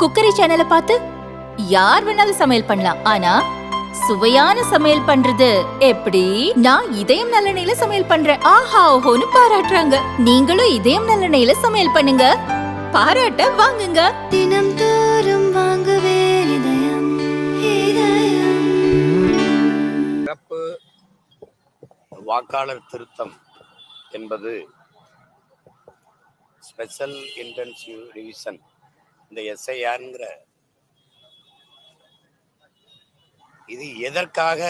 Cookery சேனலை பார்த்து யார் வேணாலும் சமையல் பண்ணலாம். ஆனா சுவையான சமையல் பண்றது எப்படி? நான் இதயம் நல்லெண்ணெயில சமையல் பண்றேன். ஆஹா ஓஹோன்னு பாராட்டுறாங்க. நீங்களும் இதயம் நல்லெண்ணெயில சமையல் பண்ணுங்க. பாராட்ட வாங்குங்க. தினம் தோறும் வாங்குவே இதயம் இதயம். சிறப்பு வாக்காளர் திருத்தம் என்பது ஸ்பெஷல் இன்டென்சிவ் ரிவிஷன் இந்த எஸ்ஐஆருங்கிற இது எதற்காக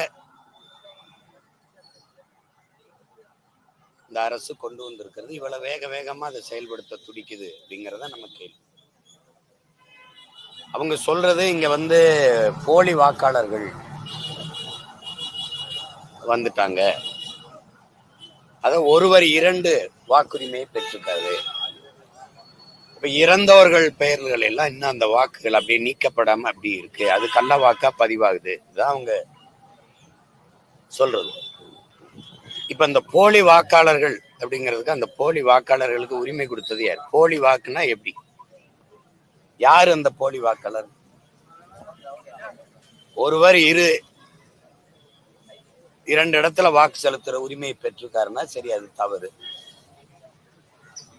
இந்த அரசு கொண்டு வந்திருக்கிறது? இவ்வளவு வேக வேகமா அதை செயல்படுத்த துடிக்குது அப்படிங்கிறத நம்ம கேள்வி. அவங்க சொல்றது இங்க வந்து போலி வாக்காளர்கள் வந்துட்டாங்க. அத ஒருவர் இரண்டு வாக்குரிமையை பெற்றிருக்காரு. இப்ப இறந்தவர்கள் பெயர்கள் எல்லாம் இன்னும் அந்த வாக்குகள் அப்படியே நீக்கப்படாம அப்படி இருக்கு. அது கள்ள வாக்கா பதிவாகுது. இதுதான் அவங்க சொல்றது. இப்ப இந்த போலி வாக்காளர்கள் அப்படிங்கிறதுக்கு அந்த போலி வாக்காளர்களுக்கு உரிமை கொடுத்தது யார்? போலி வாக்குனா எப்படி? யாரு அந்த போலி வாக்காளர்? ஒருவர் இரு இரண்டு இடத்துல வாக்கு செலுத்துற உரிமையை பெற்றிருக்காருன்னா சரி அது தவறு.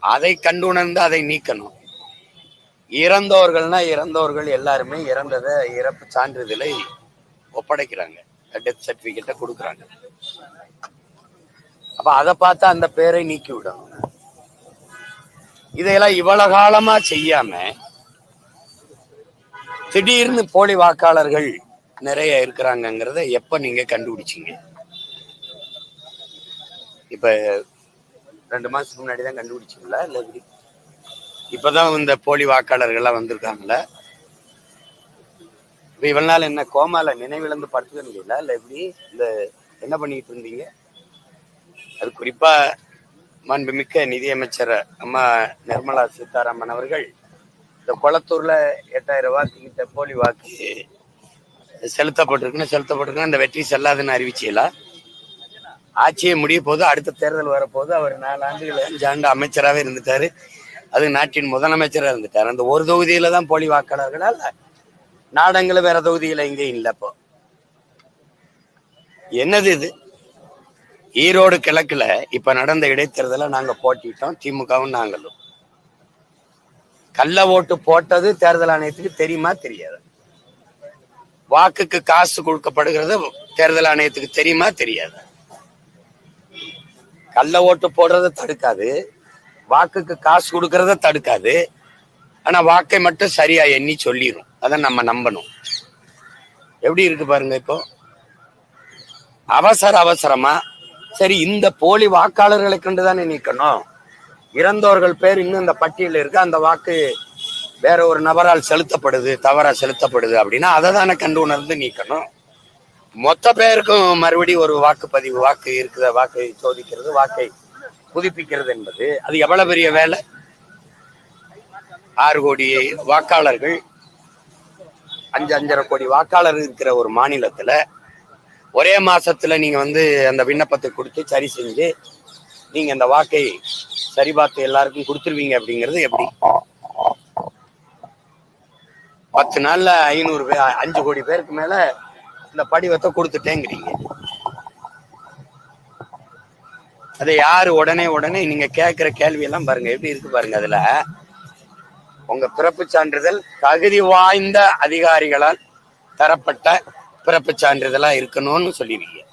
அதை கண்டுணர்ந்து அதை நீக்கணும். இறந்தவர்கள்னா இறந்தவர்கள் எல்லாருமே இறந்ததை இறப்பு சான்றிதழை ஒப்படைக்கிறாங்க. டெத் சர்டிபிகேட்டை கொடுக்குறாங்க. அப்ப அதை பார்த்து அந்த பேரை நீக்கி விடணும் இதையெல்லாம் இவ்வளவு காலமா செய்யாம திடீர்னு போலி வாக்காளர்கள் நிறைய இருக்கிறாங்கிறத எப்ப நீங்க கண்டுபிடிச்சீங்க? இப்ப ரெண்டு மாதத்துக்கு முன்னாடி தான் கண்டுபிடிச்சிங்களா இல்லை எப்படி? இப்பதான் இந்த போலி வாக்காளர்கள்லாம் வந்திருக்காங்கள இப்போ இவ்வளோ நாள் என்ன கோமால நினைவிழந்து படுத்துக்க முடியல இல்லை எப்படி? இந்த என்ன பண்ணிட்டு இருந்தீங்க? அது குறிப்பாக மாண்புமிக்க நிதியமைச்சர் அம்மா நிர்மலா சீதாராமன் அவர்கள் இந்த குளத்தூரில் எட்டாயிரம் வாக்கு கிட்ட போலி வாக்கு செலுத்தப்பட்டிருக்குன்னு செலுத்தப்பட்டிருக்குன்னு அந்த வெற்றி செல்லாதுன்னு அறிவிச்சீங்களா ஆட்சியே முடிய போது அடுத்த தேர்தல் வரப்போது அவர் நாலு ஆண்டுகள் அஞ்சு ஆண்டு அமைச்சராகவே இருந்துட்டாரு. அது நாட்டின் முதலமைச்சராக இருந்துட்டார். அந்த ஒரு தொகுதியில தான் போலி வாக்காளர்களா இல்ல நாடங்களும் வேற தொகுதியில இங்கேயும் இல்லை இப்போ என்னது இது? ஈரோடு கிழக்குல இப்ப நடந்த இடைத்தேர்தலை நாங்க போட்டிட்டோம் திமுகவும் நாங்களும். கள்ள ஓட்டு போட்டது தேர்தல் ஆணையத்துக்கு தெரியுமா தெரியாது. வாக்குக்கு காசு கொடுக்கப்படுகிறது தேர்தல் ஆணையத்துக்கு தெரியுமா தெரியாது. கள்ள ஓட்டு போடுறத தடுக்காது. வாக்குக்கு காசு கொடுக்கறத தடுக்காது. ஆனா வாக்கை மட்டும் சரியா எண்ணி சொல்லிடும் அதை நம்ம நம்பணும். எப்படி இருக்கு பாருங்க இப்போ? அவசர அவசரமா சரி இந்த போலி வாக்காளர்களை கண்டு தானே நீக்கணும்? இறந்தவர்கள் பேர் இன்னும் இந்த பட்டியலில் இருக்கு. அந்த வாக்கு வேற ஒரு நபரால் செலுத்தப்படுது தவறா செலுத்தப்படுது அப்படின்னா அதை தானே கண்டு உணர்ந்து நீக்கணும்? மொத்த பேருக்கும் மறுபடியும் ஒரு வாக்குப்பதிவு வாக்கு இருக்குத வாக்கை சோதிக்கிறது வாக்கை புதுப்பிக்கிறது என்பது அது எவ்வளவு பெரிய வேலை? ஆறு கோடி வாக்காளர்கள் அஞ்சு அஞ்சரை கோடி வாக்காளர் இருக்கிற ஒரு மாநிலத்துல ஒரே மாசத்துல நீங்க வந்து அந்த விண்ணப்பத்தை கொடுத்து சரி செஞ்சு நீங்க அந்த வாக்கை சரி பார்த்து எல்லாருக்கும் கொடுத்துருவீங்க அப்படிங்கிறது எப்படி? பத்து நாள்ல ஐநூறு பேர் அஞ்சு கோடி பேருக்கு மேல இந்த படிவத்தை கொடுத்துட்டேங்கிறீங்க. அதை யாரு உடனே உடனே நீங்க கேட்கிற கேள்வி எல்லாம் பாருங்க. எப்படி இருக்கு பாருங்க அதுல. உங்க பிறப்பு சான்றிதழ் தகுதி வாய்ந்த அதிகாரிகளால் தரப்பட்ட பிறப்பு சான்றிதழா இருக்கணும்னு சொல்லிருக்கீங்க.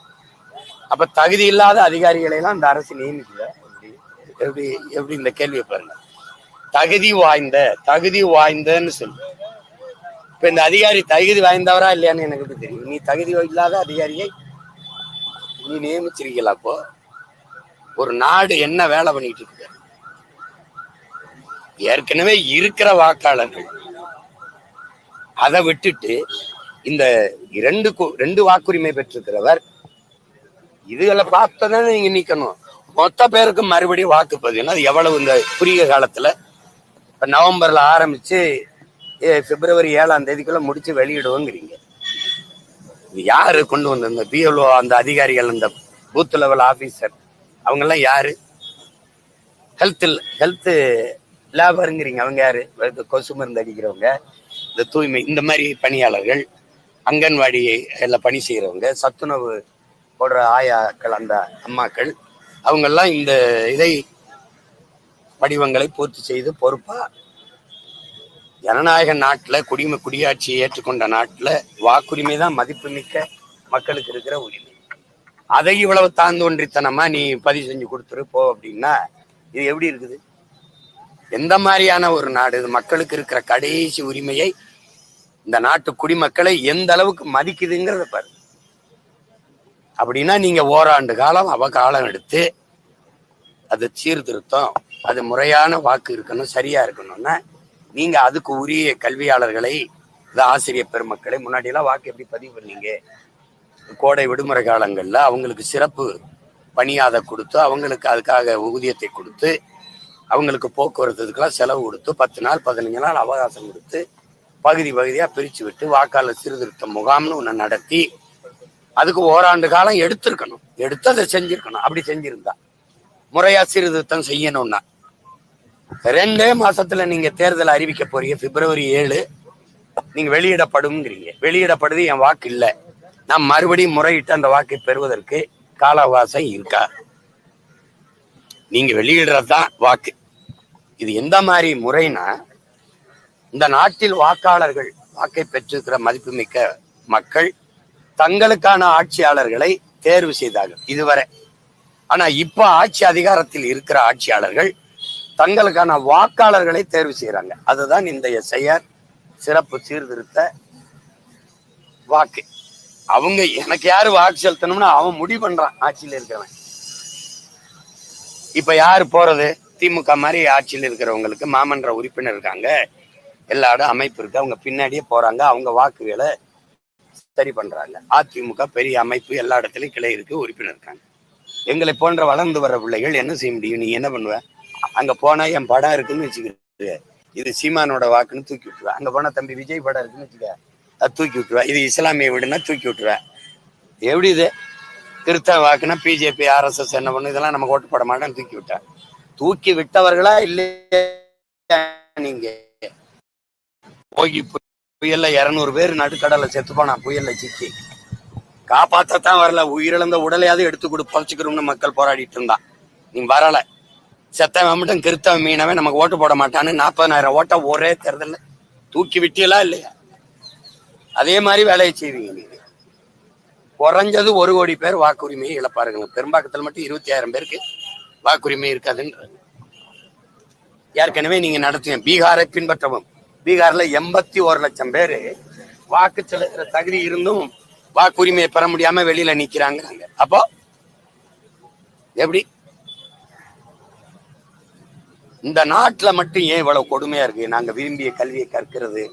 அப்ப தகுதி இல்லாத அதிகாரிகளை எல்லாம் இந்த அரசு நியமிக்கல. எப்படி எப்படி எப்படி இந்த கேள்வியை பாருங்க. தகுதி வாய்ந்த தகுதி வாய்ந்தன்னு சொல்லு. இப்ப இந்த அதிகாரி தகுதி வாய்ந்தவரா இல்லையான்னு எனக்கு தெரியும். நீ தகுதி இல்லாத அதிகாரியை நீ நியமிச்சிருக்கீங்களா அப்போ? ஒரு நாடு என்ன வேலை பண்ணிட்டு இருக்கு? ஏற்கனவே இருக்கிற வாக்காளர்கள் அதை விட்டுட்டு இந்த இரண்டு ரெண்டு வாக்குரிமை பெற்றிருக்கிறவர் இதுகளை பார்த்ததானே நீங்க நீக்கணும். மொத்த பேருக்கு மறுபடியும் வாக்குப்பதிவுனா அது எவ்வளவு இந்த குறுகிய காலத்துல? இப்ப நவம்பர்ல ஆரம்பிச்சு பிப்ரவரி ஏழாம் தேதிக்குள்ள முடிச்சு வெளியிடுவோங்கிறீங்க. இது யாரு கொண்டு வந்த இந்த பிஎல்ஓ அந்த அதிகாரிகள் அந்த பூத் லெவல் ஆபீசர் அவங்கெல்லாம் யாரு? ஹெல்த் ஹெல்த் லேபருங்கிறீங்க அவங்க யாரு? கொசு மருந்து அடிக்கிறவங்க இந்த தூய்மை இந்த மாதிரி பணியாளர்கள் அங்கன்வாடி எல்லாம் பணி செய்கிறவங்க சத்துணவு போடுற ஆயாக்கள் அந்த அம்மாக்கள் அவங்கெல்லாம் இந்த இதை வடிவங்களை பூர்த்தி செய்து பொறுப்பாக ஜனநாயக நாட்டில் குடிமை குடியாட்சியை ஏற்றுக்கொண்ட நாட்டில் வாக்குரிமை தான் மதிப்புமிக்க மக்களுக்கு இருக்கிற உரிமை. அதை இவ்வளவு தாந்தோன்றித்தனமா நீ பதிவு செஞ்சு கொடுத்துரு போ அப்படின்னா இது எப்படி இருக்குது? எந்த மாதிரியான ஒரு நாடு இது மக்களுக்கு இருக்கிற கடைசி உரிமையை இந்த நாட்டு குடிமக்களை எந்த அளவுக்கு மதிக்குதுங்கிறத பாரு. அப்படின்னா நீங்க ஓராண்டு காலம் அவ காலம் எடுத்து அது சீர்திருத்தம் அது முறையான வாக்கு இருக்கணும் சரியா இருக்கணும்னா நீங்க அதுக்கு உரிய கல்வியாளர்களை இந்த ஆசிரியர் பெருமக்களை முன்னாடி எல்லாம் வாக்கு எப்படி பதிவு பண்ணீங்க? கோடை விடுமுறை காலங்களில் அவங்களுக்கு சிறப்பு பணியாத கொடுத்து அவங்களுக்கு அதுக்காக ஊதியத்தை கொடுத்து அவங்களுக்கு போக்குவரத்துக்கெல்லாம் செலவு கொடுத்து பத்து நாள் பதினஞ்சு நாள் அவகாசம் கொடுத்து பகுதி பகுதியாக பிரித்து விட்டு வாக்காளர் சீர்திருத்த முகாம்னு ஒன்று நடத்தி அதுக்கு ஓராண்டு காலம் எடுத்திருக்கணும். எடுத்து அதை செஞ்சிருக்கணும். அப்படி செஞ்சிருந்தா. முறையாக சீர்திருத்தம் செய்யணும்னா. ரெண்டே மாசத்துல நீங்க தேர்தல் அறிவிக்க போறீங்க பிப்ரவரி ஏழு. நீங்க வெளியிடப்படுங்கிறீங்க வெளியிடப்படுது என் வாக்கு இல்லை. நான் மறுபடியும் முறையிட்டு அந்த வாக்கை பெறுவதற்கு கால அவகாசம் இருக்கா? நீங்க வெளியிடுறதுதான் வாக்கு. இது எந்த மாதிரி முறைனா இந்த நாட்டில் வாக்காளர்கள் வாக்கை பெற்றிருக்கிற மதிப்புமிக்க மக்கள் தங்களுக்கான ஆட்சியாளர்களை தேர்வு செய்தார்கள் இதுவரை. ஆனா இப்ப ஆட்சி அதிகாரத்தில் இருக்கிற ஆட்சியாளர்கள் தங்களுக்கான வாக்காளர்களை தேர்வு செய்யறாங்க அதுதான் இந்த எஸ்ஐஆர் சிறப்பு சீர்திருத்த வாக்கு. அவங்க எனக்கு யாரு வாக்கு செலுத்தணும்னு அவன் முடிவு பண்றான் ஆட்சியில் இருக்கிறவன். இப்ப யாரு போறது? திமுக மாதிரி ஆட்சியில் இருக்கிறவங்களுக்கு மாமன்ற உறுப்பினர் இருக்காங்க. எல்லாரும் அமைப்பு இருக்கு. அவங்க பின்னாடியே போறாங்க. அவங்க வாக்குகளை சரி பண்றாங்க. அதிமுக பெரிய அமைப்பு எல்லா இடத்துலயும் கிளை இருக்கு உறுப்பினர் இருக்காங்க. எங்களை போன்ற வளர்ந்து வர பிள்ளைகள் என்ன செய்ய முடியும்? நீ என்ன பண்ணுவ? அங்க போனா என் படம் இருக்குன்னு வச்சுக்கிட்டு இது சீமானோட வாக்குன்னு தூக்கி விட்டுருவேன். அங்க போனா தம்பி விஜய் படம் இருக்குன்னு வச்சுக்க அது தூக்கி விட்டுருவேன். இது இஸ்லாமிய வீடுன்னா தூக்கி விட்டுருவேன். எப்படி இது? கிறிஸ்தவ வாக்குன்னா பிஜேபி ஆர்எஸ்எஸ் என்ன பண்ணு இதெல்லாம் நம்ம ஓட்டு போட மாட்டேன்னு தூக்கி விட்டேன். தூக்கி விட்டவர்களா இல்லையா நீங்க? போகி புயல்ல இருநூறு பேர் நடுக்கடலை செத்து போனா புயல்ல சிக்கி. காப்பாற்றத்தான் வரல. உயிரிழந்த உடலையாவது எடுத்து கொடு புதைச்சிக்கிறோம்னு மக்கள் போராடிட்டு இருந்தான். நீ வரல. செத்தவன் மட்டும் கிறித்தவன் மீனவன் நமக்கு ஓட்டு போட மாட்டான்னு நாற்பதனாயிரம் ஓட்டை ஒரே தேர்தல்ல தூக்கி விட்டீங்களா இல்லையா? அதே மாதிரி வேலையை செய்வீங்க நீங்க. குறைஞ்சது ஒரு கோடி பேர் வாக்குரிமையை இழப்பாருங்க பெரும்பாக்கத்தில் மட்டும் இருபத்தி ஆயிரம் பேருக்கு வாக்குரிமை இருக்காதுன்றாங்க ஏற்கனவே நீங்க நடத்துவீங்க பீகாரை பின்பற்றவும் பீகார்ல எண்பத்தி ஒரு லட்சம் பேர் வாக்கு செலுத்துற தகுதி இருந்தும் வாக்குரிமையை பெற முடியாம வெளியில நிக்கிறாங்கிறாங்க அப்போ எப்படி? இந்த நாட்டில் மட்டும் ஏன் இவ்வளவு கொடுமையா இருக்கு? நாங்க விரும்பிய கல்வியை கற்கிறது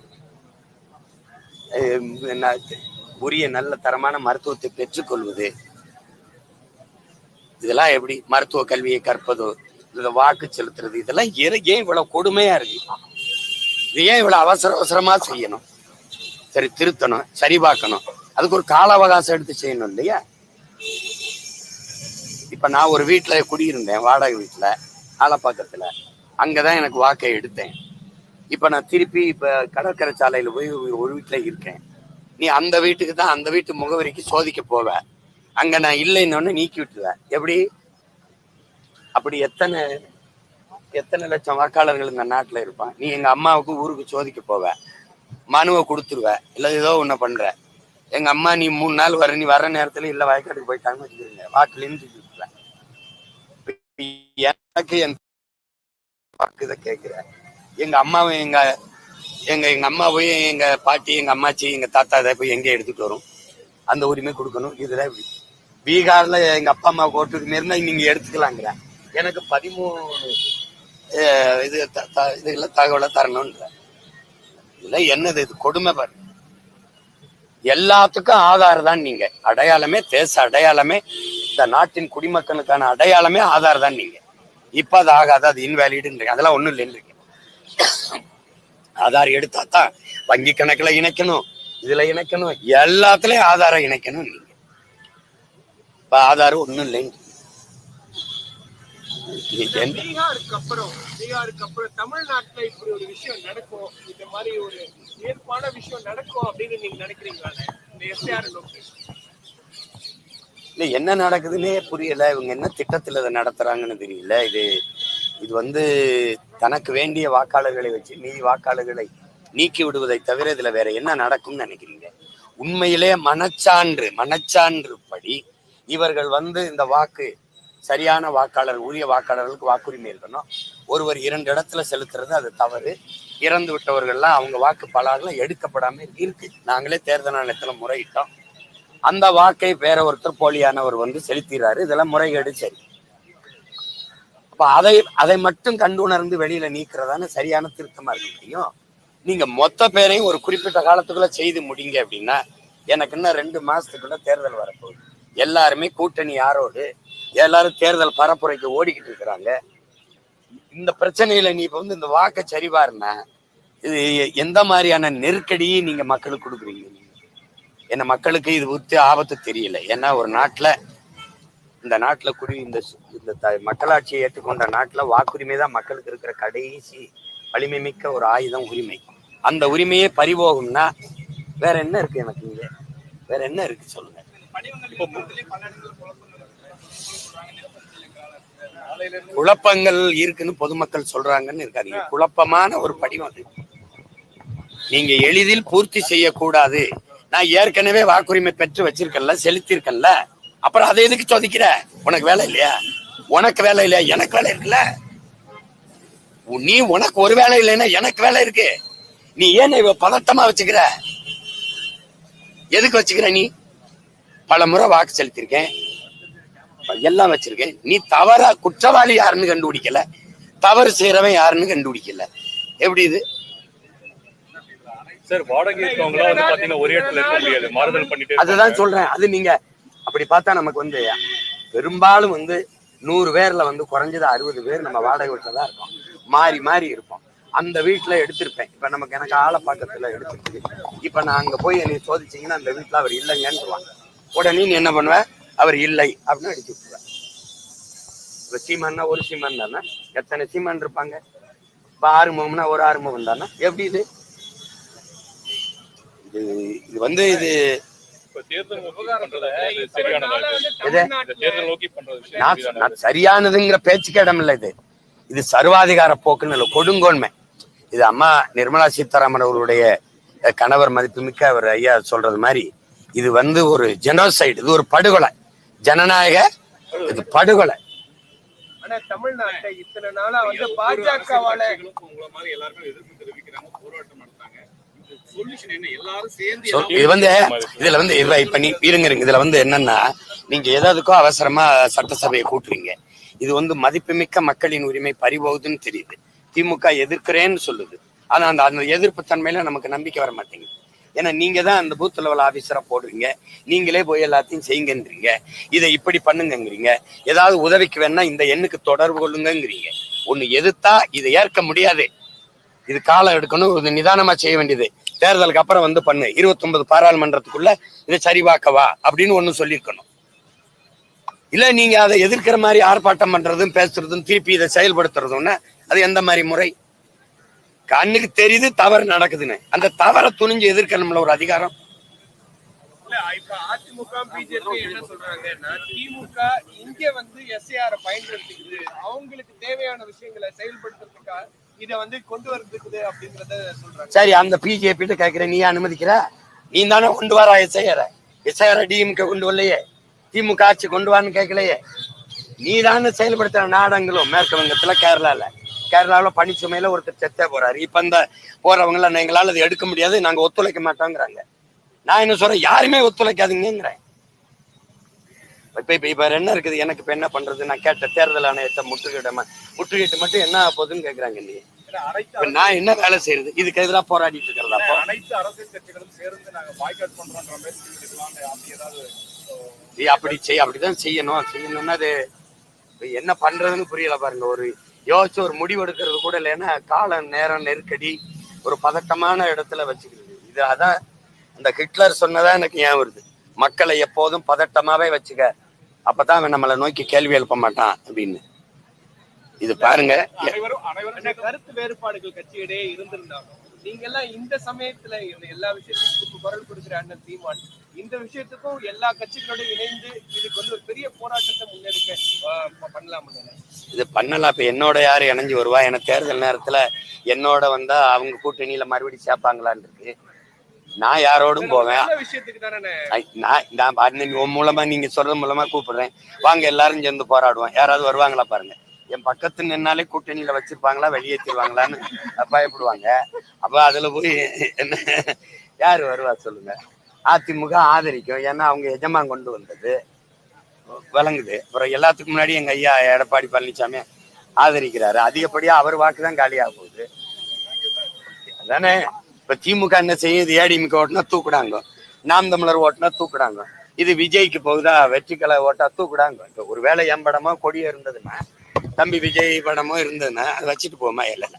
உரிய நல்ல தரமான மருத்துவத்தை பெற்றுக்கொள்வது இதெல்லாம் எப்படி மருத்துவ கல்வியை கற்பதோ இந்த வாக்கு செலுத்துறது இதெல்லாம் ஏன் ஏன் இவ்வளவு கொடுமையா இருக்கு? இது ஏன் இவ்வளவு அவசர அவசரமா செய்யணும்? சரி திருத்தணும் சரி பார்க்கணும். அதுக்கு ஒரு கால அவகாசம் எடுத்து செய்யணும் இல்லையா? இப்ப நான் ஒரு வீட்டுல குடியிருந்தேன் வாடகை வீட்டுல ஆலப்பாக்கத்துல அங்கதான் எனக்கு வாக்கை எடுத்தேன். இப்ப நான் திருப்பி இப்ப கடற்கரை சாலையில போய் ஒரு- வீட்டுல இருக்கேன். நீ அந்த வீட்டுக்கு தான் அந்த வீட்டு முகவரிக்கு சோதிக்க போவ. அங்க நான் இல்லைன்னு நீக்கி விட்டுருவேன் எப்படி? அப்படி எத்தனை எத்தனை லட்சம் வாக்காளர்கள் இந்த நாட்டுல இருப்பான்? நீ எங்க அம்மாவுக்கு ஊருக்கு சோதிக்க போவ. மனுவை கொடுத்துருவ. இல்ல ஏதோ ஒண்ணு பண்ற. எங்க அம்மா நீ மூணு நாள் வர நீ வர நேரத்துல இல்ல வயக்காட்டுக்கு போயிட்டாங்கன்னு வச்சுக்கிறீங்க வாக்குலேருந்து எனக்கு என் இதை கேட்கிற எங்க அம்மாவும் எங்க எங்க எங்க அம்மா போய் எங்க பாட்டி எங்க அம்மாச்சி எங்க தாத்தா இதை போய் எங்க எடுத்துட்டு வரும்? அந்த உரிமை கொடுக்கணும். இதுதான் இப்படி. பீகார்ல எங்க அப்பா அம்மா ஓட்டுக்கு இருந்தா நீங்க எடுத்துக்கலாங்கிற. எனக்கு பதிமூணு இது த- த- இதுல தகவலை தரணும்ன்ற. இதுல என்னது இது? கொடுமை பாரு. எல்லாத்துக்கும் ஆதார் தான் நீங்க. அடையாளமே தேச அடையாளமே இந்த நாட்டின் குடிமக்களுக்கான அடையாளமே ஆதார் தான் நீங்க. இப்ப அது ஆகாது அது இன்வேலிடுன்றீங்க அதெல்லாம் ஒண்ணும் இல்லைன்றீங்க ஆதார் எடுத்தா தான் வங்கி கணக்குல இணைக்கணும் இதுல இணைக்கணும் எல்லாத்துலயும் ஆதாரம் இணைக்கணும் நீங்க இப்ப ஆதார் ஒண்ணும் இல்லைன்னு இன்னைக்கு என்ன- பீகாருக்கு அப்புறம் பீகாருக்கு அப்புறம் தமிழ்நாட்டுல இப்படி ஒரு விஷயம் நடக்கும் இந்த மாதிரி ஒரு ஏற்பான விஷயம் நடக்கும் அப்படின்னு நீங்க நினைக்கிறீங்களா? இந்த எஸ்ஆர் நோக்கி. இல்லை என்ன நடக்குதுன்னே புரியல. இவங்க என்ன திட்டத்தில் இதை நடத்துறாங்கன்னு தெரியல. இது இது வந்து தனக்கு வேண்டிய வாக்காளர்களை வச்சு மீதி வாக்காளர்களை நீக்கி விடுவதை தவிர இதுல வேற என்ன நடக்கும்னு நினைக்கிறீங்க? உண்மையிலே மனச்சான்று மனச்சான்று படி இவர்கள் வந்து இந்த வாக்கு சரியான வாக்காளர் உரிய வாக்காளர்களுக்கு வாக்குரிமை இருக்கணும். ஒருவர் இரண்டு இடத்துல செலுத்துறது அது தவறு. இறந்து விட்டவர்கள்லாம் அவங்க வாக்கு பலர்லாம் எடுக்கப்படாமல் இருக்கு. நாங்களே தேர்தல் ஆணையத்தில் முறையிட்டோம். அந்த வாக்கை வேற ஒருத்தர் போலியானவர் வந்து செலுத்திடுறாரு இதெல்லாம் முறைகேடு சரி. அப்ப அதை அதை மட்டும் கண்டு உணர்ந்து வெளியில நீக்கிறதான சரியான திருத்தமா இருக்க முடியும்? நீங்க மொத்த பேரையும் ஒரு குறிப்பிட்ட காலத்துக்குள்ள செய்து முடிங்க அப்படின்னா எனக்கு இன்னும் ரெண்டு மாசத்துக்குள்ள தேர்தல் வரப்போகுது. எல்லாருமே கூட்டணி யாரோடு? எல்லாரும் தேர்தல் பரப்புரைக்கு ஓடிக்கிட்டு இருக்கிறாங்க. இந்த பிரச்சனையில நீ இப்ப வந்து இந்த வாக்கை சரிபாருன்னா இது எந்த மாதிரியான நெருக்கடியை நீங்க மக்களுக்கு கொடுக்குறீங்க? என்ன மக்களுக்கு இது குறித்து ஆபத்து தெரியல. ஏன்னா ஒரு நாட்டுல இந்த நாட்டில் குடி இந்த இந்த த- மக்களாட்சியை ஏற்றுக்கொண்ட நாட்டில் வாக்குரிமை தான் மக்களுக்கு இருக்கிற கடைசி வலிமை மிக்க ஒரு ஆயுதம் உரிமை. அந்த உரிமையே பறிபோகும்னா வேற என்ன இருக்கு எனக்கு இங்க? வேற என்ன இருக்கு சொல்லுங்க. குழப்பங்கள் இருக்குன்னு பொதுமக்கள் சொல்றாங்கன்னு இருக்காதீங்க குழப்பமான ஒரு படிவம் அது. நீங்க எளிதில் பூர்த்தி செய்யக்கூடாது. நான் ஏற்கனவே வாக்குரிமை பெற்று வச்சிருக்கேன்ல செலுத்திருக்கேன்ல அப்புறம் அதை எதுக்கு சொதிக்கிற? உனக்கு வேலை இல்லையா? உனக்கு வேலை இல்லையா? எனக்கு வேலை இருக்குல்ல. நீ உனக்கு ஒரு வேலை இல்லைன்னா எனக்கு வேலை இருக்கு. நீ ஏன் இவ பதட்டமா வச்சுக்கிற? எதுக்கு வச்சுக்கிற நீ? பல முறை வாக்கு செலுத்திருக்கேன் எல்லாம் வச்சிருக்கேன். நீ தவறா குற்றவாளி யாருன்னு கண்டுபிடிக்கல. தவறு செய்யறவன் யாருன்னு கண்டுபிடிக்கல. எப்படி இது? சார் வாடகை இருக்கவங்களாம் வந்து பாத்தீங்கன்னா ஒரே இடத்துல இருக்க முடியாது. மாறுதல் பண்ணிட்டு அதுதான் சொல்றேன். அது நீங்க அப்படி பார்த்தா நமக்கு வந்து பெரும்பாலும் வந்து நூறு பேர்ல வந்து குறைஞ்சது அறுபது பேர் நம்ம வாடகை வீட்டில் தான் இருக்கோம். மாறி மாறி இருப்போம். அந்த வீட்டுல எடுத்திருப்பேன். இப்ப நமக்கு எனக்கு ஆலப்பாக்கத்துல எடுத்துருக்கு இப்ப நான் அங்க போய் என்னை சோதிச்சீங்கன்னா அந்த வீட்டுல அவர் இல்லைங்கன்றுவாங்க உடனே நீ என்ன பண்ணுவ? அவர் இல்லை அப்படின்னு அடிச்சு விட்டுருவேன் இப்ப சீமான்னா ஒரு சீமான் தானே? எத்தனை சீமான் இருப்பாங்க? இப்ப ஆறுமுகம்னா ஒரு ஆறுமுகம் தானே? எப்படி இது? இது இது வந்து இது சரியானதுங்கிற பேச்சுக்கு இடம் இல்லை இது. இது சர்வாதிகார போக்குன்னு இல்லை கொடுங்கோன்மை. இது அம்மா நிர்மலா சீதாராமன் அவர்களுடைய அஹ், கணவர் மதிப்புமிக்க அவர் ஐயா சொல்றது மாதிரி இது வந்து ஒரு ஜெனோசைடு இது ஒரு படுகொலை. ஜனநாயக இது படுகொலை. தமிழ்நாட்டை இத்தனை நாளா வந்து பாஜகவால இது வந்து இதுல வந்து இப்ப நீ இருங்க இதுல வந்து என்னன்னா நீங்க எதாவதுக்கோ அவசரமா சட்டசபையை கூட்டுறீங்க. இது வந்து மதிப்புமிக்க மக்களின் உரிமை பறிபோகுதுன்னு தெரியுது. திமுக எதிர்க்கிறேன்னு சொல்லுது. ஆனா அந்த அந்த எதிர்ப்பு தன்மையில நமக்கு நம்பிக்கை வர மாட்டேங்குது. ஏன்னா நீங்க தான் அந்த பூத் லெவல் ஆபீசரா போடுறீங்க. நீங்களே போய் எல்லாத்தையும் செய்யுங்கன்றீங்க. இதை இப்படி பண்ணுங்கங்கிறீங்க. ஏதாவது உதவிக்கு வேணா இந்த எண்ணுக்கு தொடர்பு கொள்ளுங்கங்கிறீங்க. ஒண்ணு எதிர்த்தா இதை ஏற்க முடியாது. இது காலம் எடுக்கணும். இது நிதானமா செய்ய வேண்டியது. தேர்தலுக்கு அப்புறம் வந்து பண்ணு. 29 பாராளுமன்றத்துக்குள்ள இதை சரிபாக்கவா அப்படின்னு ஒன்று சொல்லியிருக்கணும். இல்லை நீங்கள் அதை எதிர்க்கிற மாதிரி ஆர்ப்பாட்டம் பண்ணுறதும் பேசுறதும் திருப்பி இதை செயல்படுத்துறதும்னா அது எந்த மாதிரி முறை? கண்ணுக்கு தெரியுது தவறு நடக்குதுன்னு. அந்த தவறை துணிஞ்சு எதிர்க்கணும்ல ஒரு அதிகாரம். அதிமுக பிஜேபி என்ன சொல்றாங்கன்னா திமுக இங்க வந்து எஸ்ஏஆர் பயன்படுத்திக்குது. அவங்களுக்கு தேவையான விஷயங்களை செயல்படுத்துறதுக்காக இத வந்து கொண்டு வரதுக்குது அப்படிங்கறத சொல்றாங்க. சரி அந்த பிஜேபி கேட்கிற நீ அனுமதிக்கிற? நீ தானே கொண்டு வரா எஸ்ஐஆர எஸ்ஐஆர டிஎம்கே கொண்டு வரலையே. திமுக ஆட்சி கொண்டு வான்னு கேட்கலையே நீ தானே செயல்படுத்துற நாடங்களும் மேற்கு வங்கத்துல கேரளால கேரளால பனிச்சுமையில ஒருத்தர் செத்தே போறாரு. இப்ப இந்த போறவங்கள எங்களால அதை எடுக்க முடியாது. நாங்க ஒத்துழைக்க மாட்டோங்கிறாங்க. நான் என்ன சொல்றேன்? யாருமே ஒத்துழைக்காதுங்கிறேன் இப்ப இப்ப இப்ப என்ன இருக்குது? எனக்கு இப்ப என்ன பண்றது? நான் கேட்ட தேர்தல் ஆணையத்தை முற்றுகையிட முற்றுகையிட்டு மட்டும் என்ன போகுதுன்னு கேக்குறாங்க நீ நான் என்ன வேலை செய்யறது? இதுக்கு எதிராக போராடிட்டு இருக்கிறதா அனைத்து அரசியல் கட்சிகளும் சேர்ந்து நாங்க பாய்காட் மாதிரி சொல்லிருக்கலாம் அப்படி ஏதாவது நீ அப்படி செய் அப்படிதான் செய்யணும். செய்யணும்னா அது என்ன பண்றதுன்னு புரியல பாருங்க. ஒரு யோசிச்சு ஒரு முடிவு எடுக்கிறது கூட இல்லைன்னா காலம் நேரம் நெருக்கடி ஒரு பதட்டமான இடத்துல வச்சுக்கிறது. இது அதான் அந்த ஹிட்லர் சொன்னதா எனக்கு ஏன் வருது. மக்களை எப்போதும் பதட்டமாவே வச்சுக்க. அப்பதான் அவன் நம்மளை நோக்கி கேள்வி எழுப்ப மாட்டான் அப்படின்னு. இது பாருங்க. கருத்து வேறுபாடுகள் கட்சியிடையே இருந்திருந்தாலும் நீங்க எல்லாம் இந்த சமயத்துல எல்லா விஷயத்துக்கும் குரல் கொடுக்கிற அண்ணன் சீமான். இந்த விஷயத்துக்கும் எல்லா கட்சிகளோட இணைந்து இதுக்கு வந்து ஒரு பெரிய போராட்டத்தை முன்னெடுக்க ஆஹ், ப- பண்ணலாம்னு இது பண்ணலாம். இப்ப என்னோட யாரு இணைஞ்சு வருவா? என தேர்தல் நேரத்துல என்னோட வந்தா அவங்க கூட்டணியில மறுபடியும் சேர்ப்பாங்களான்னு இருக்கு. நான் யாரோடும் போவேன். நான் நான் அண்ணன் உன் மூலமா நீங்க சொல்றது மூலமா கூப்பிடுறேன். வாங்க எல்லாரும் சேர்ந்து போராடுவோம். யாராவது வருவாங்களா பாருங்க. என் பக்கத்து நின்னாலே கூட்டணியில வச்சிருப்பாங்களா வெளியேற்றிடுவாங்களான்னு பயப்படுவாங்க. அப்ப அதுல போய் என்ன யாரு வருவா சொல்லுங்க. அதிமுக ஆதரிக்கும். ஏன்னா அவங்க எஜமான் கொண்டு வந்தது. விளங்குது. அப்புறம் எல்லாத்துக்கும் முன்னாடி எங்க ஐயா எடப்பாடி பழனிசாமி ஆதரிக்கிறாரு. அதிகப்படியா அவர் வாக்கு தான் காலியாக போகுது. அதானே? இப்ப திமுக என்ன செய்யுது? ஏடிஎம்கே ஓட்டுனா தூக்குடாங்க. நாம் தமிழர் ஓட்டுனா தூக்குடாங்க. இது விஜய்க்கு போகுதா? வெற்றிக்கலை ஓட்டா தூக்குடாங்க. இப்ப ஒருவேளை என் படமோ கொடியோ இருந்ததுன்னா தம்பி விஜய் படமோ இருந்ததுன்னா அதை வச்சுட்டு போமா இல்லை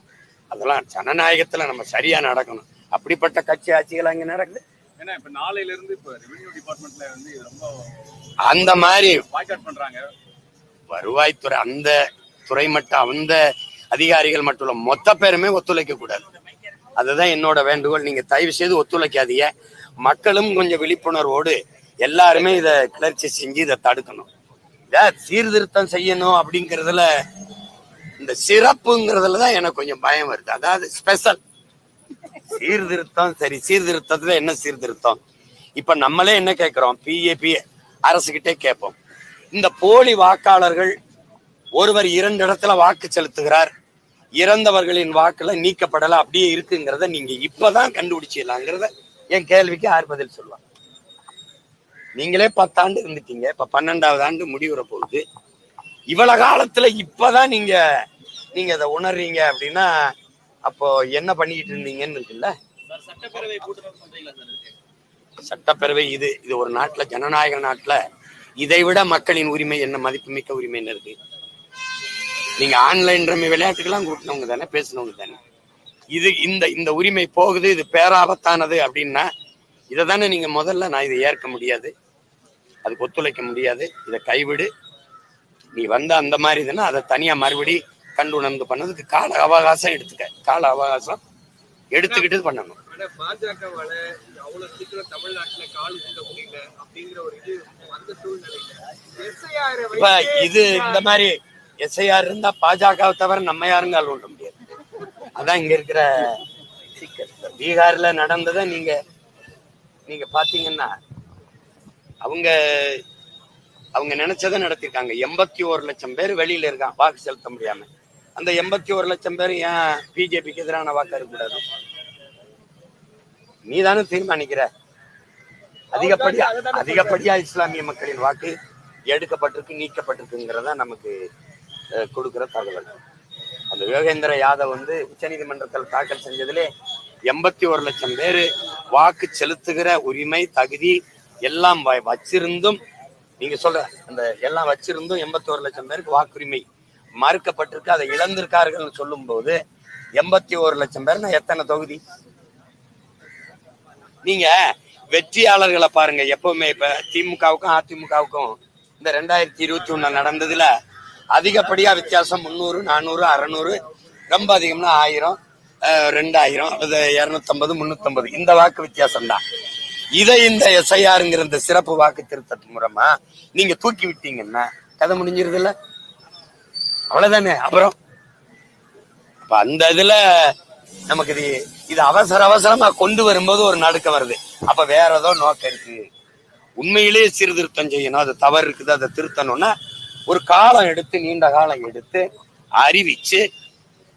அதெல்லாம் ஜனநாயகத்துல நம்ம சரியா நடக்கணும். அப்படிப்பட்ட கட்சி ஆட்சிகள் அங்க நடக்குது. ஏன்னா இப்ப நாளையில இருந்து இப்ப ரெவென்யூ டிபார்ட்மெண்ட்ல வந்து ரொம்ப அந்த மாதிரி பாய்காட் பண்றாங்க. வருவாய்த்துறை அந்த துறை மட்டும் அந்த அதிகாரிகள் மட்டும் மொத்த பேருமே ஒத்துழைக்க கூடாது. அதுதான் என்னோட வேண்டுகோள். நீங்க தயவு செய்து ஒத்துழைக்காதீங்க. மக்களும் கொஞ்சம் விழிப்புணர்வோடு எல்லாருமே இதை கிளர்ச்சி செஞ்சு இதை தடுக்கணும். இதை சீர்திருத்தம் செய்யணும் அப்படிங்கிறதுல இந்த சிறப்புங்கிறதுல தான் எனக்கு கொஞ்சம் பயம் வருது. அதாவது ஸ்பெஷல் சீர்திருத்தம் சரி சீர்திருத்தத்துல என்ன சீர்திருத்தம்? இப்ப நம்மளே என்ன கேட்கிறோம் பிஏபி அரசுகிட்டே கேட்போம். இந்த போலி வாக்காளர்கள் ஒருவர் இரண்டு இடத்துல வாக்கு செலுத்துகிறார். இறந்தவர்களின் வாக்குல நீக்கப்படல அப்படியே இருக்குங்கிறத நீங்க இப்பதான் கண்டுபிடிச்சிடலாங்கிறத என் கேள்விக்கு யார் பதில் சொல்லலாம் நீங்களே பத்தாண்டு இருந்துட்டீங்க. இப்ப பன்னெண்டாவது ஆண்டு முடிவுற போகுது இவ்வளவு காலத்துல இப்பதான் நீங்க நீங்க அதை உணர்றீங்க அப்படின்னா அப்போ என்ன பண்ணிக்கிட்டு இருந்தீங்கன்னு இருக்குல்ல? சட்டப்பேரவை சட்டப்பேரவை இது இது ஒரு நாட்டுல ஜனநாயக நாட்டுல இதை விட மக்களின் உரிமை என்ன மதிப்புமிக்க உரிமைன்னு இருக்கு. நீங்க ஆன்லைன் ரம்மி விளையாட்டுக்கெல்லாம் கூட்டினவங்க தானே பேசினவங்க தானே. இது இந்த இந்த உரிமை போகுது இது பேராபத்தானது அப்படின்னா இதை தானே நீங்க முதல்ல நான் இதை ஏற்க முடியாது. அதுக்கு ஒத்துழைக்க முடியாது. இதை கைவிடு. நீ வந்த அந்த மாதிரி இதுன்னா அதை தனியா மறுபடி கண்டு உணர்ந்து பண்ணதுக்கு கால அவகாசம் எடுத்துக்க. கால அவகாசம் எடுத்துக்கிட்டு பண்ணணும். இப்ப இது இந்த மாதிரி எஸ்ஐஆர் இருந்தா பாஜகவை தவிர நம்ம கால் ஊன்ற முடியாது. அதான் இங்க இருக்கிற சிக்கல் பீகார்ல நடந்ததை நீங்க நீங்க பாத்தீங்கன்னா அவங்க அவங்க நினைச்சதை நடத்திருக்காங்க. எண்பத்தி ஒரு லட்சம் பேர் வெளியில இருக்கான் வாக்கு செலுத்த முடியாம. அந்த எண்பத்தி ஒரு லட்சம் பேர் ஏன் பிஜேபிக்கு எதிரான வாக்கா இருக்கக்கூடாது நீ தானே தீர்மானிக்கிற? அதிகப்படியா அதிகப்படியா இஸ்லாமிய மக்களின் வாக்கு எடுக்கப்பட்டிருக்கு நீக்கப்பட்டிருக்குங்கிறதா நமக்கு கொடுக்கிற தகவல். அந்த யோகேந்திர யாதவ் வந்து உச்சநீதிமன்றத்தில் தாக்கல் செஞ்சதுலே எண்பத்தி ஒரு லட்சம் பேர் வாக்கு செலுத்துகிற உரிமை தகுதி எல்லாம் வ- வச்சிருந்தும் நீங்க சொல்ற அந்த எல்லாம் வச்சிருந்தும் எண்பத்தி ஒரு லட்சம் பேருக்கு வாக்குரிமை மறுக்கப்பட்டிருக்கு. அதை இழந்திருக்கார்கள் சொல்லும் போது எண்பத்தி ஒரு லட்சம் பேர்னா எத்தனை தொகுதி? நீங்க வெற்றியாளர்களை பாருங்க. எப்பவுமே இப்ப திமுகவுக்கும் அதிமுகவுக்கும் இந்த ரெண்டாயிரத்தி இருபத்தி ஒண்ணு நடந்ததுல அதிகப்படியா வித்தியாசம் முந்நூறு நானூறு அறநூறு ரொம்ப அதிகம்னா ஆயிரம் ரெண்டாயிரம் அது இருநூத்தம்பது முன்னூத்தம்பது. இந்த வாக்கு வித்தியாசம் தான் இதை இந்த எஸ்ஐஆருங்கிற இந்த சிறப்பு வாக்கு திருத்தத்து மூலமா நீங்க தூக்கி விட்டீங்கன்னா கதை முடிஞ்சிருது இல்ல அவ்வளவுதானே? அப்புறம்? அப்ப அந்த இதுல நமக்கு இது இது அவசர அவசரமா கொண்டு வரும்போது ஒரு நடுக்கம் வருது. அப்ப வேற ஏதோ நோக்கம் இருக்கு. உண்மையிலேயே சீர்திருத்தம் செய்யணும். அது தவறு இருக்குது அதை திருத்தணும்னா ஒரு காலம் எடுத்து நீண்ட காலம் எடுத்து அறிவிச்சு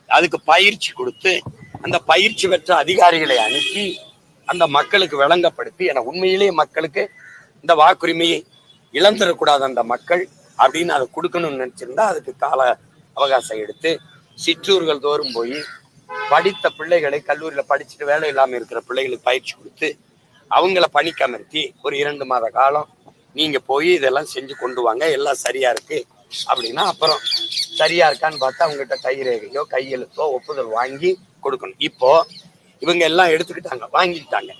அதுக்கு பயிற்சி கொடுத்து அந்த பயிற்சி பெற்ற அதிகாரிகளை அனுப்பி அந்த மக்களுக்கு விளங்கப்படுத்தி என உண்மையிலேயே மக்களுக்கு இந்த வாக்குரிமையை இழந்துடக்கூடாது அந்த மக்கள் அப்படின்னு அதை கொடுக்கணும்னு நினச்சிருந்தா அதுக்கு கால அவகாசம் எடுத்து சிற்றூர்கள் தோறும் போய் படித்த பிள்ளைகளை கல்லூரியில் படிச்சுட்டு வேலை இல்லாமல் இருக்கிற பிள்ளைகளுக்கு பயிற்சி கொடுத்து அவங்கள பணிக்கமர்த்தி ஒரு இரண்டு மாத காலம் நீங்க போய் இதெல்லாம் செஞ்சு கொண்டு வாங்க எல்லாம் சரியா இருக்கு அப்படின்னா அப்புறம் சரியா இருக்கான்னு பார்த்தா அவங்ககிட்ட கைரேகையோ கையெழுத்தோ ஒப்புதல் வாங்கி கொடுக்கணும். இப்போ இவங்க எல்லாம் எடுத்துக்கிட்டாங்க வாங்கிக்கிட்டாங்க.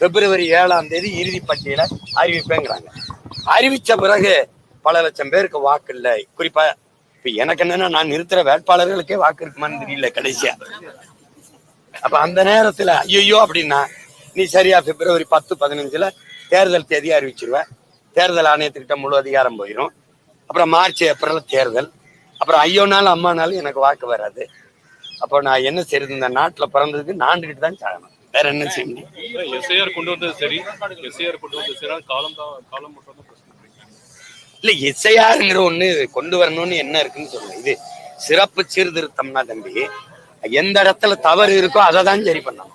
பிப்ரவரி ஏழாம் தேதி இறுதி பட்டியலை அறிவிப்பேங்கிறாங்க. அறிவிச்ச பிறகு பல லட்சம் பேருக்கு வாக்கு இல்லை. குறிப்பா இப்ப எனக்கு என்னன்னா நான் நிறுத்துற வேட்பாளர்களுக்கே வாக்கு இருக்குமான்னு தெரியல கடைசியா. அப்ப அந்த நேரத்துல ஐயோ அப்படின்னா நீ சரியா பிப்ரவரி பத்து பதினஞ்சுல தேர்தல் தேதி அறிவிச்சிருவ. தேர்தல் ஆணையத்துக்கிட்ட முழு அதிகாரம் போயிடும் அப்புறம் மார்ச் ஏப்ரல் தேர்தல். அப்புறம் ஐயோனாலும் அம்மானாலும் எனக்கு வாக்கு வராது. அப்போ நான் என்ன செய்யறது இந்த நாட்டுல பிறந்ததுக்கு நாண்டுகிட்டு தான் சாகணும் வேற என்ன செய்ய முடியும்? எஸ்ஐஆர் கொண்டு வந்தது சரி. எஸ்ஐஆர் கொண்டு வந்தது சரி. காலம் தான் காலம் மட்டும் இல்ல எஸ்ஐஆருங்கிற ஒண்ணு கொண்டு வரணும்னு என்ன இருக்குன்னு சொல்லுங்க. இது சிறப்பு சீர்திருத்தம்னா தம்பி எந்த இடத்துல தவறு இருக்கோ அதை தான் சரி பண்ணணும்.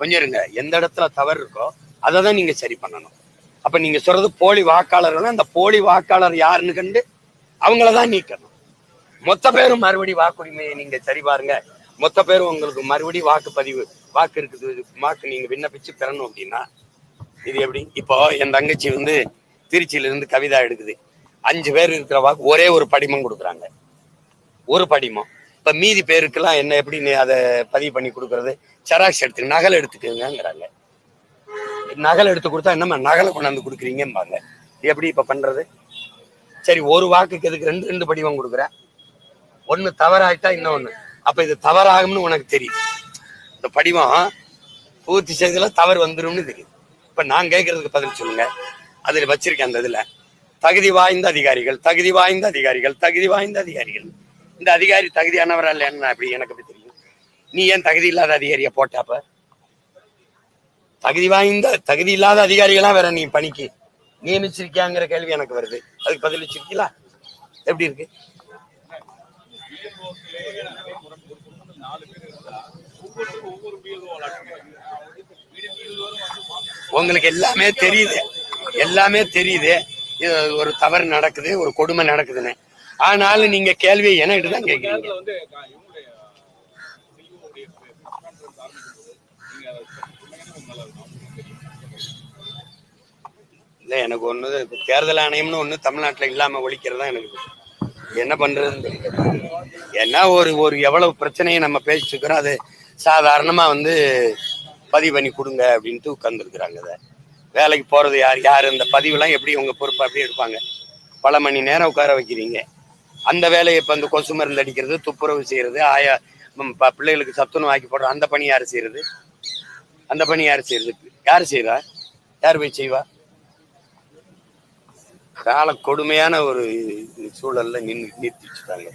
கொஞ்சம் இருங்க. எந்த இடத்துல தவறு இருக்கோ அதை தான் நீங்க சரி பண்ணணும். அப்ப நீங்க சொல்றது போலி வாக்காளர்கள் அந்த போலி வாக்காளர் யாருன்னு கண்டு அவங்களதான் நீக்கணும். மொத்த பேரும் மறுபடி வாக்குரிமையை நீங்க சரி பாருங்க. மொத்த பேரும் உங்களுக்கு மறுபடி வாக்குப்பதிவு வாக்கு இருக்குது வாக்கு நீங்க விண்ணப்பிச்சு பெறணும் அப்படின்னா இது எப்படி? இப்போ என் தங்கச்சி வந்து திருச்சியில இருந்து கவிதா எடுக்குது. அஞ்சு பேர் இருக்கிற வாக்கு ஒரே ஒரு படிமம் கொடுக்குறாங்க. ஒரு படிமம். இப்ப மீதி பேருக்கெல்லாம் என்ன எப்படி அதை பதிவு பண்ணி கொடுக்கறது? செராக்ஸ் எடுத்து நகல் எடுத்துக்கோங்கங்கிறாங்க. நகல் எடுத்து கொடுத்தா என்னம்மா நகலை கொண்டாந்து கொடுக்குறீங்கம்பாங்க. இது எப்படி இப்ப பண்றது? சரி ஒரு வாக்குக்கு எதுக்கு ரெண்டு ரெண்டு படிவம் கொடுக்குறேன் ஒண்ணு தவறாயிட்டா இன்னொன்னு. அப்ப இது தவறாகும்னு உனக்கு தெரியும். இந்த படிவம் பூர்த்தி செய்ததில் தவறு வந்துரும்னு தெரியும். இப்ப நான் கேட்கறதுக்கு பதில் சொல்லுங்க. அதுல வச்சிருக்கேன் அந்த இதுல தகுதி வாய்ந்த அதிகாரிகள் தகுதி வாய்ந்த அதிகாரிகள் தகுதி வாய்ந்த அதிகாரிகள். இந்த அதிகாரி தகுதியானவரா இல்லைன்னு அப்படி எனக்கு எப்படி தெரியும்? நீ ஏன் தகுதி இல்லாத அதிகாரியை போட்டாப்ப தகுதி வாய்ந்த தகுதி இல்லாத அதிகாரிகளா வேற நீ பணிக்கு நியமிச்சிருக்கியாங்கிற கேள்வி எனக்கு வருது. அதுக்கு பதில் வச்சிருக்கீங்களா? எப்படி இருக்கு? உங்களுக்கு எல்லாமே தெரியுது. எல்லாமே தெரியுது. இது ஒரு தவறு நடக்குது ஒரு கொடுமை நடக்குதுன்னு. ஆனாலும் நீங்க கேள்வியை என்கிட்ட தான் கேட்குறீங்க நேரத்துல வந்து கா- இவங்களுடைய CEO உடைய conference ஆரம்பிக்கும்போது நீங்க அதை சொன்னீங்கன்னா நல்லா இருக்கும் இல்ல எனக்கு ஒண்ணு இப்ப தேர்தல் ஆணையம்னு ஒண்ணு தமிழ்நாட்டுல இல்லாம ஒழிக்கிறதா எனக்கு என்ன பண்றதுன்னு தெரியல. ஏன்னா ஒரு ஒரு எவ்வளவு பிரச்சனையை நம்ம பேசிட்டு இருக்கிறோம் அது சாதாரணமா வந்து பதிவு பண்ணி கொடுங்க அப்படின்ட்டு உட்கார்ந்துருக்குறாங்க அதை வேலைக்கு போறது யார் யார் இந்த பதிவுலாம் எப்படி உங்க பொறுப்பு அப்படியே எடுப்பாங்க? பல மணி நேரம் உட்கார வைக்கிறீங்க. அந்த வேலையை இப்போ இந்த கொசு மருந்து அடிக்கிறது துப்புரவு செய்யறது ஆயா பிள்ளைகளுக்கு சத்துணவு ஆக்கி போடுற அந்த பணி யார் செய்யறது? அந்த பணி யார் செய்யறது யார் செய்யறா யார் போய் செய்வா? கால கொடுமையான ஒரு சூழல்ல நின்று நிறுத்தி வச்சுட்டாங்க.